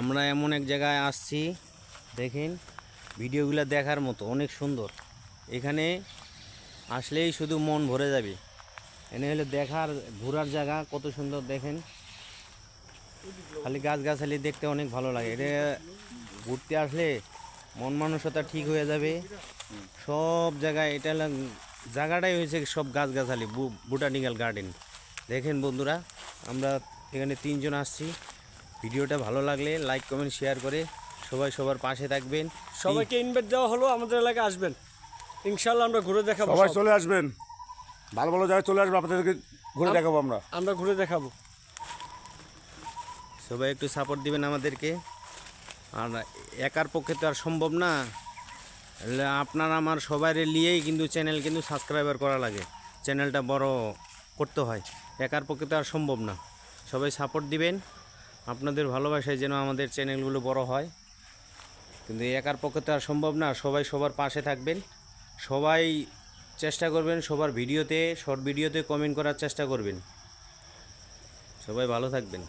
আমরা এমন এক জায়গায় আসছি, দেখেন, ভিডিওগুলো দেখার মতো, অনেক সুন্দর। এখানে আসলেই শুধু মন ভরে যাবে। এনে হলে দেখার, ঘোরার জায়গা কত সুন্দর, দেখেন। খালি গাছগাছালি দেখতে অনেক ভালো লাগে। এটা ঘুরতে আসলে মন মানসতা ঠিক হয়ে যাবে। সব জায়গায়, এটা জায়গাটাই হয়েছে সব গাছগাছালি বোটানিক্যাল গার্ডেন। দেখেন বন্ধুরা, আমরা এখানে তিনজন আসছি। ভিডিওটা ভালো লাগলে লাইক কমেন্ট শেয়ার করে সবাই সবার পাশে থাকবেন। সবাইকে ইনভাইট দেওয়া হলো আমাদের এলাকায় আসবেন। ইনশাল্লাহ আমরা ঘুরে দেখাবো সবাই সব। চলে আসবেন। ভালো ভালো জায়গায় চলে আসবেন আপনাদেরকে ঘুরে দেখাবো আমরা। আমরা ঘুরে দেখাবো। সবাই একটু সাপোর্ট দিবেন আমাদেরকে। আর একার পক্ষে তো আর সম্ভব না। আপনার আমার সবাই নিয়েই কিন্তু চ্যানেল কিন্তু সাবস্ক্রাইবার করা লাগে। চ্যানেলটা বড় করতে হয়। একার পক্ষে তো আর সম্ভব না। সবাই সাপোর্ট দিবেন। আপনাদের ভালোবাসায় যেন আমাদের চ্যানেলগুলো বড় হয়। কিন্তু একার পক্ষে তো আর সম্ভব না, সবাই সবার পাশে থাকবেন। সবাই চেষ্টা করবেন সবার ভিডিওতে, শর্ট ভিডিওতে কমেন্ট করার চেষ্টা করবেন। সবাই ভালো থাকবেন।